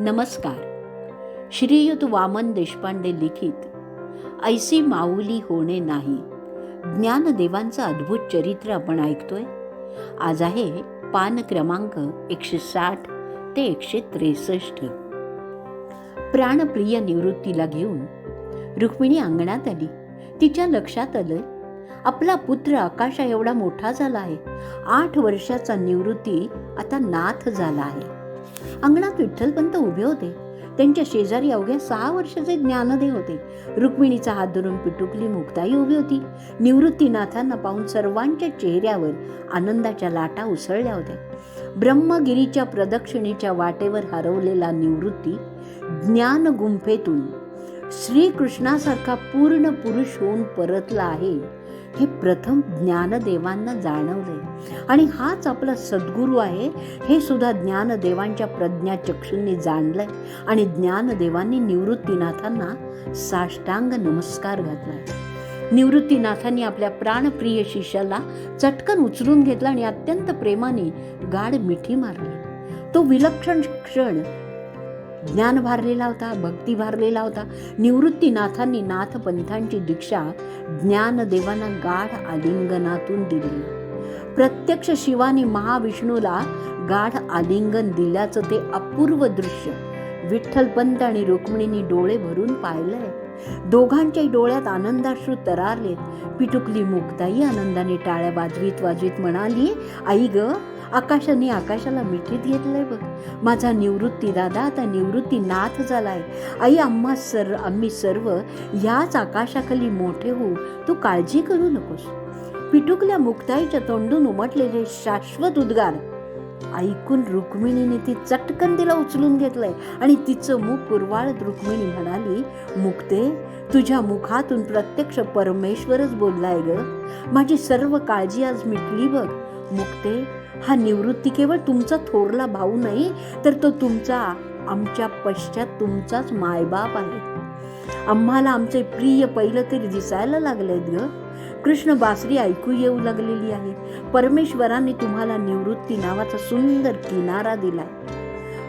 नमस्कार. श्रीयुत वामन देशपांडे लिखित ऐसी माऊली होणे नाही. ज्ञानदेवांचं अद्भुत चरित्र आपण ऐकतोय. आज आहे पान क्रमांक एकशे साठ ते एकशे त्रेसष्ट. प्राणप्रिय निवृत्तीला घेऊन रुक्मिणी अंगणात आली. तिच्या लक्षात आलं आपला पुत्र आकाशा एवढा मोठा झाला आहे. आठ वर्षाचा निवृत्ती आता नाथ झाला आहे. अंगणात विठ्ठलपंत उभे होते. त्यांच्या शेजारी अवघ्या सहा वर्षाचे ज्ञानदेव होते. रुक्मिणीचा हात धरून पिटुकली मुक्ताई उभी होती. निवृत्तीनाथांना पाहून सर्वांच्या चेहऱ्यावर आनंदाच्या लाटा उसळल्या होत्या. ब्रह्मगिरीच्या प्रदक्षिणेच्या वाटेवर हरवलेला निवृत्ती ज्ञान गुंफेतून श्रीकृष्णासारखा पूर्ण पुरुष होऊन परतला आहे. हे प्रथम ज्ञानदेवांना जाणवले आणि हाच आपला सद्गुरू आहे हे सुद्धा ज्ञानदेवांच्या प्रज्ञा चक्षूंनी जाणलंय. आणि ज्ञानदेवांनी निवृत्तीनाथांना साष्टांग नमस्कार घातलाय. निवृत्तीनाथांनी आपल्या प्राणप्रिय शिष्याला चटकन उचलून घेतला आणि अत्यंत प्रेमाने गाढ मिठी मारली. तो विलक्षण क्षण ज्ञान भारलेला होता भक्ती भारलेला होता. निवृत्तीनाथांनी नाथपंथांची दीक्षा ज्ञानदेवांना गाढ आलिंगनातून दिली. प्रत्यक्ष शिवानी महाविष्णूला गाढ आलिंगन दिल्याचं ते अपूर्व दृश्य. विठ्ठलपंत आणि रुक्मिणींनी डोळे भरून पाहिलंय. दोघांच्याही डोळ्यात आनंदाश्रू तरारलेत पिटुकली मुक्ताई आनंदाने टाळ्या वाजवीत वाजवीत म्हणाली आई ग आकाशाने आकाशाला मिठीत घेतलंय बघ. माझा निवृत्ती दादा आता निवृत्ती नाथ झालाय. आई आम्हा सर आम्ही सर्व याच आकाशाखाली मोठे होऊ. तू काळजी करू नकोस. पिटुकल्या मुक्ताईच्या तोंडून उमटलेले शाश्वत उद्गार ऐकून रुक्मिणीने ती चटकन तिला उचलून घेतलंय आणि तिचं मुख कुरवाळत रुक्मिणी म्हणाली मुक्ते तुझ्या मुखातून प्रत्यक्ष परमेश्वरच बोललाय ग. माझी सर्व काळजी आज मिटली बघ. मुक्ते हा निवृत्ती केवळ तुमचा थोरला भाऊ नाही तर तो तुमचा आमच्या पश्चात तुमचाच मायबाप आहे. आम्हाला आमचे प्रिय पहिलं तरी दिसायला लागलेत ग. कृष्ण बासरी ऐकू येऊ लागलेली आहे. परमेश्वराने तुम्हाला निवृत्ती नावाचा सुंदर किनारा दिलाय.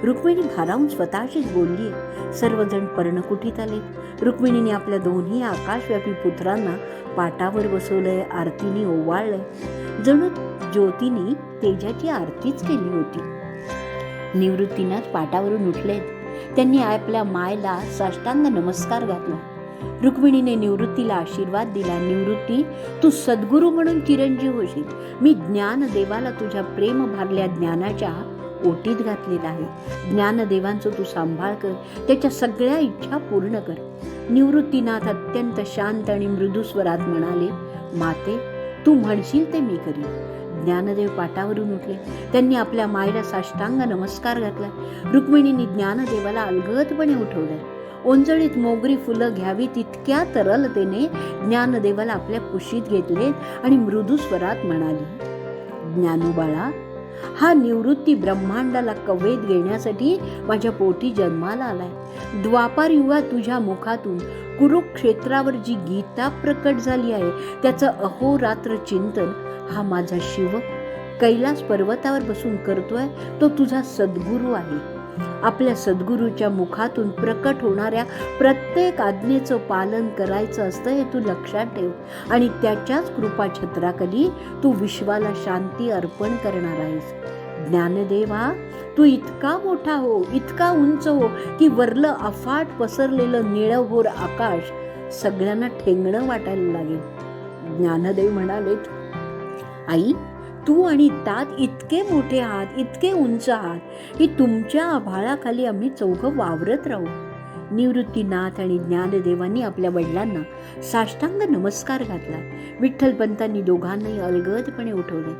रुक्मिणी भारावून स्वतःशीच बोलली सर्वजण पर्णकुटीत आले. रुक्मिणीने आपल्या दोन्ही आकाशव्यापी पुत्रांना पाटावर बसवलंय आरतीने ओवाळलंय. जणू ज्योतीने तेजाची आरतीच केली होती. निवृत्तीनाथ पाटावरून उठलेत. त्यांनी आपल्या मायला साष्टांग नमस्कार घातला. रुक्मिणीने निवृत्तीला आशीर्वाद दिला. निवृत्ती तू सद्गुरू म्हणून चिरंजीव होशील. मी ज्ञानदेवाला तुझ्या प्रेम भारल्या ज्ञानाच्या ओटीत घातलेला आहे. ज्ञानदेवांचं तू सांभाळ कर. त्याच्या सगळ्या इच्छा पूर्ण कर. निवृत्तीनाथ अत्यंत शांत आणि मृदू स्वरात म्हणाले माते तू म्हणशील ते मी करीन. ज्ञानदेव पाटावरून उठले. त्यांनी आपल्या मायला साष्टांग नमस्कार घातला. रुक्मिणींनी ज्ञानदेवाला अलगदपणे उठवलं. ओंजळीत मोगरी फुलं घ्यावी तितक्या तरलतेने ज्ञानदेवाला आपल्या कुशीत घेतले आणि मृदू स्वरात म्हणाली ज्ञानोबाळा हा निवृत्ती ब्रह्मांडाला कवेत घेण्यासाठी माझ्या पोटी जन्माला आलाय. द्वापार युगात तुझ्या मुखातून कुरुक्षेत्रावर जी गीता प्रकट झाली आहे त्याचं अहोरात्र चिंतन हा माझा शिव. कैलास पर्वतावर बसून करतोय तो तुझा सद्गुरू आहे. आपल्या सद्गुरूच्या मुखातून प्रकट होणाऱ्या प्रत्येक आज्ञेचं पालन करायचं असतं हे तू लक्षात ठेव. आणि त्याच्याच कृपा छत्राखाली तू विश्वाला शांती अर्पण करणार आहेस. ज्ञानदेवा तू इतका मोठा हो इतका उंच हो की वरलं अफाट पसरलेलं निळभोर आकाश सगळ्यांना ठेंगणं वाटायला लागेल. ज्ञानदेव म्हणालेत आई तू आणि तात इतके मोठे आहात इतके उंच आहात की तुमच्या आभाळाखाली आम्ही चौघं वावरत राहू. निवृत्तीनाथ आणि ज्ञानदेवांनी आपल्या वडिलांना साष्टांग नमस्कार घातला. विठ्ठलपंतांनी दोघांनाही अलगदपणे उठवले.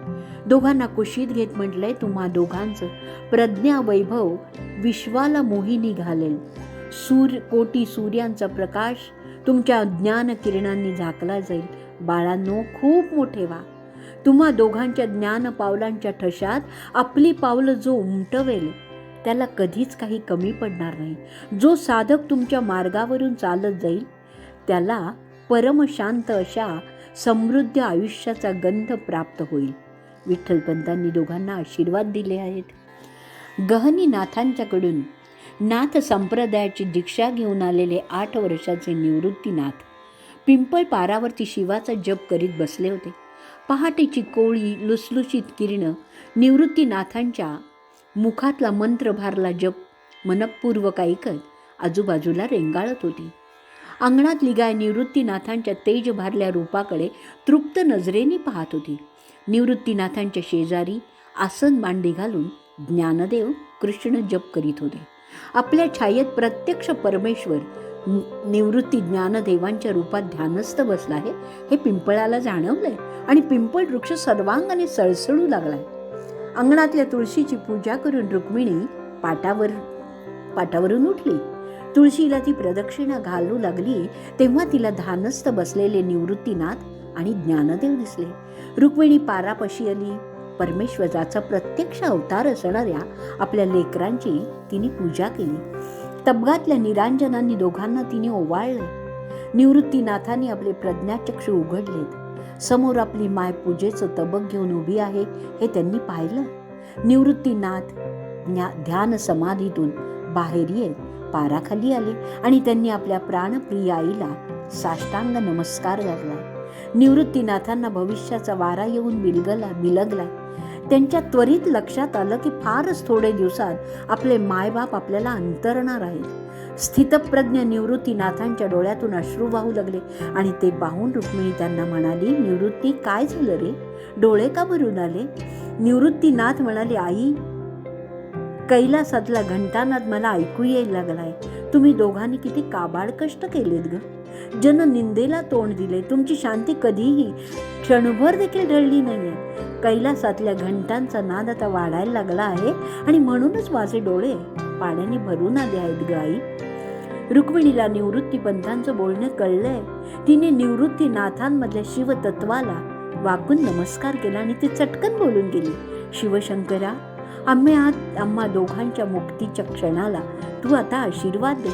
दोघांना कुशीत घेत म्हटलंय तुम्हा दोघांचं प्रज्ञा वैभव विश्वाला मोहिनी घालेल. सूर्य कोटी सूर्यांचा प्रकाश तुमच्या ज्ञान किरणांनी झाकला जाईल. बाळांनो खूप मोठे व्हा. तुम्हा दोघांच्या ज्ञान पावलांच्या ठशात आपली पावलं जो उमटवेल त्याला कधीच काही कमी पडणार नाही. जो साधक तुमच्या मार्गावरून चालत जाईल त्याला परमशांत अशा समृद्ध आयुष्याचा गंध प्राप्त होईल. विठ्ठलपंतांनी दोघांना आशीर्वाद दिले आहेत. गहनीनाथांच्याकडून नाथ संप्रदायाची दीक्षा घेऊन आलेले आठ वर्षाचे निवृत्तीनाथ पिंपळ पारावरती शिवाचा जप करीत बसले होते. पहाटेची कोळी लुसलुशीत किरणं निवृत्तीनाथांच्या मुखातला मंत्रभारला जप मनपूर्वक ऐकत आजूबाजूला रेंगाळत होती. अंगणातली गाय निवृत्तीनाथांच्या तेज भारल्या रूपाकडे तृप्त नजरेने पाहत होती. निवृत्तीनाथांच्या शेजारी आसन मांडी घालून ज्ञानदेव कृष्ण जप करीत होते. आपल्या छायेत प्रत्यक्ष परमेश्वर निवृत्ती ज्ञानदेवांच्या रूपात ध्यानस्थ बसला आहे. हे पिंपळाला जाणवलंय. आणि पिंपळ वृक्ष सर्वांगाने सळसळू लागलाय. अंगणातल्या तुळशीची पूजा करून रुक्मिणी पाटावर पाटावरून उठली. तुळशीला ती प्रदक्षिणा घालू लागली. तेव्हा तिला ध्यानस्थ बसलेले निवृत्तीनाथ आणि ज्ञानदेव दिसले. रुक्मिणी पारापशी आली. परमेश्वराचा प्रत्यक्ष अवतार असणाऱ्या आपल्या लेकरांची तिने पूजा केली. तबगातल्या निरांजनांनी दोघांना तिने ओवाळलं. निवृत्तीनाथांनी आपले प्रज्ञाचक्षु उघडलेत. समोर आपली माय पूजेचं तबक घेऊन उभी आहे हे त्यांनी पाहिलं. निवृत्तीनाथ ज्ञा ध्यान समाधीतून बाहेर येत पाराखाली आले आणि त्यांनी आपल्या प्राणप्रिय आईला साष्टांग नमस्कार घातला निवृत्तीनाथांना भविष्याचा वारा येऊन बिलगला बिलगला. त्यांच्या त्वरित लक्षात आलं की फारच थोडे दिवसात आपले मायबाप आपल्याला अंतरणार आहेत. स्थितप्रज्ञ निवृत्तीनाथांच्या डोळ्यातून अश्रू वाहू लागले आणि ते पाहून रुक्मिणी त्यांना म्हणाली निवृत्ती काय झालं रे? डोळे का भरून आले? निवृत्तीनाथ म्हणाले आई कैलासातला घंटानाद मला ऐकू यायला लागलाय. तुम्ही दोघांनी किती काबाड कष्ट केलेत ग. जन निंदेला तोंड दिले. तुमची शांती कधीही क्षणभर देखील ढळली नाहीये. कैलासातल्या घंटांचा नाद आता वाढायला लागला आहे आणि म्हणूनच माझे डोळे पाण्याने भरून आले आहेत गाई रुक्मिणीला निवृत्ती पंथांचं बोलणं कळलंय. तिने निवृत्ती नाथांमधल्या शिवतत्वाला वाकून नमस्कार केला आणि ती चटकन बोलून गेली. शिवशंकरा आम्ही आत आम्हा दोघांच्या मुक्तीच्या क्षणाला तू आता आशीर्वाद दे.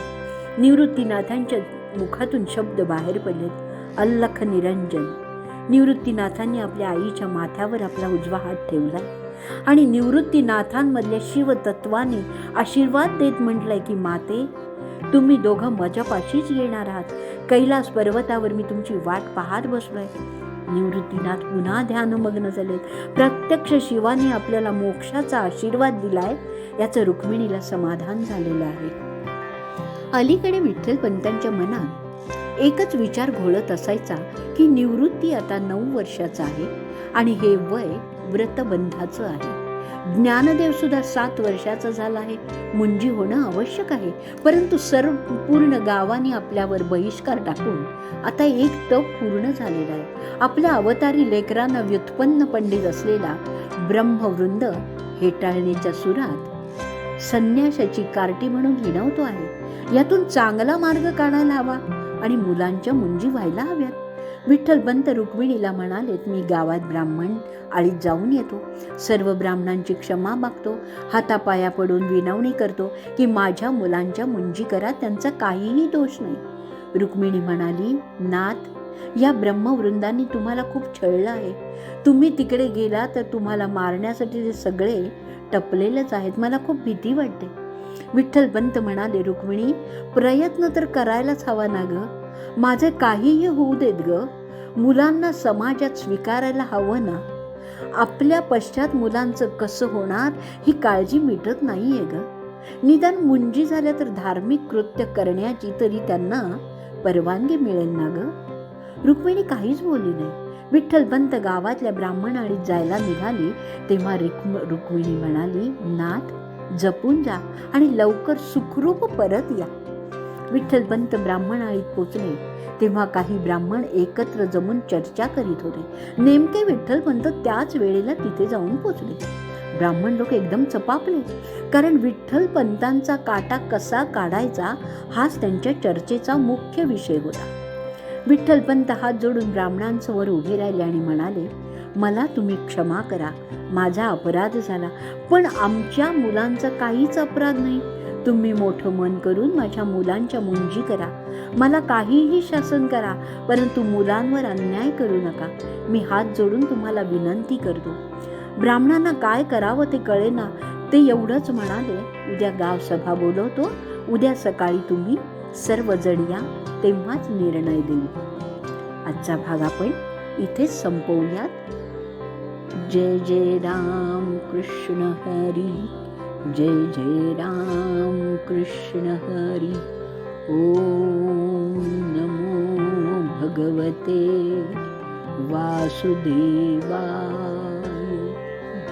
निवृत्तीनाथांच्या मुखातून शब्द बाहेर पडलेत. अल्लख निरंजन. निवृत्तीनाथांनी आपल्या आईच्या माथ्यावर आपला उजवा हात ठेवला. आणि निवृत्तीनाथांमधल्या शिवतत्वाने आशीर्वाद देत म्हटलंय की माते तुम्ही दोघं माझ्यापाशीच येणार आहात. कैलास पर्वतावर मी तुमची वाट पाहत बसलोय. निवृत्तीनाथ पुन्हा ध्यानमग्न झालेत. प्रत्यक्ष शिवाने आपल्याला मोक्षाचा आशीर्वाद दिलाय याचं रुक्मिणीला समाधान झालेलं आहे. अलीकडे विठ्ठलपंतांच्या मनात एकच विचार घोळत असायचा की निवृत्ती आता नऊ वर्षाचा आहे आणि हे वय व्रतबंधाचं आहे. ज्ञानदेव सुद्धा सात वर्षाचा झाला आहे. मुंजी होणं आवश्यक आहे. परंतु सर्व पूर्ण गावाने आपल्यावर बहिष्कार टाकून आता एक तप पूर्ण झालेला आहे. आपल्या अवतारी लेकरांना व्युत्पन्न पंडित असलेला ब्रह्मवृंद हेटाळणीच्या सुरात संन्यासाची कार्टी म्हणून हिणवतो आहे. यातून चांगला मार्ग काढायला हवा आणि मुलांच्या मुंजी व्हायला हव्यात. विठ्ठलबंत रुक्मिणीला म्हणालेत मी गावात ब्राह्मण आळीत जाऊन येतो. सर्व ब्राह्मणांची क्षमा मागतो. हातापाया पडून विनवणी करतो की माझ्या मुलांच्या मुंजी करा त्यांचा काहीही दोष नाही. रुक्मिणी म्हणाली नाथ या ब्रह्मवृंदांनी तुम्हाला खूप छळलं आहे. तुम्ही तिकडे गेला तर तुम्हाला मारण्यासाठी ते सगळे टपलेलेच आहेत. मला खूप भीती वाटते. विठ्ठलवंत म्हणाले रुक्मिणी प्रयत्न तर करायलाच हवा ना ग. माझे काहीही होऊ देत ग. मुलांना समाजात स्वीकारायला हवं ना. आपल्या पश्चात मुलांचं कसं होणार ही काळजी मिटत नाहीये ग. निदान मुंजी झाल्या तर धार्मिक कृत्य करण्याची तरी त्यांना परवानगी मिळेल ना ग. रुक्मिणी काहीच बोलली नाही. विठ्ठलबंत गावातल्या ब्राह्मण आणि जायला निघाली. तेव्हा रुक्मिणी म्हणाली नाथ जपून जा आणि लवकर सुखरूप परत या. विठ्ठलपंत ब्राह्मण आईत पोचले. तेव्हा काही ब्राह्मण एकत्र जमून चर्चा करीत होते. नेमके विठ्ठलपंत त्याच वेळेला तिथे जाऊन पोचले. ब्राह्मण लोक एकदम चपापले. कारण विठ्ठलपंतांचा काटा कसा काढायचा हाच त्यांच्या चर्चेचा मुख्य विषय होता. विठ्ठलपंत हात जोडून ब्राह्मणांसमोर उभे राहिले आणि म्हणाले मला तुम्ही क्षमा करा. माझा अपराध झाला. पण आमच्या मुलांचा काहीच अपराध नाही. तुम्ही मोठं मन करून माझ्या मुलांच्या मुंजी करा. मला काहीही शासन करा परंतु मुलांवर अन्याय करू नका. मी हात जोडून तुम्हाला विनंती करतो. ब्राह्मणांना काय करावं ते कळेना ते एवढंच म्हणाले उद्या गाव सभा बोलवतो. उद्या सकाळी तुम्ही सर्वजण या तेव्हाच निर्णय देऊ. आजचा भाग आपण इथेच संपवूयात. जय जय राम कृष्ण हरी। जय जय राम कृष्ण हरी। ओम नमो भगवते वासुदेवाय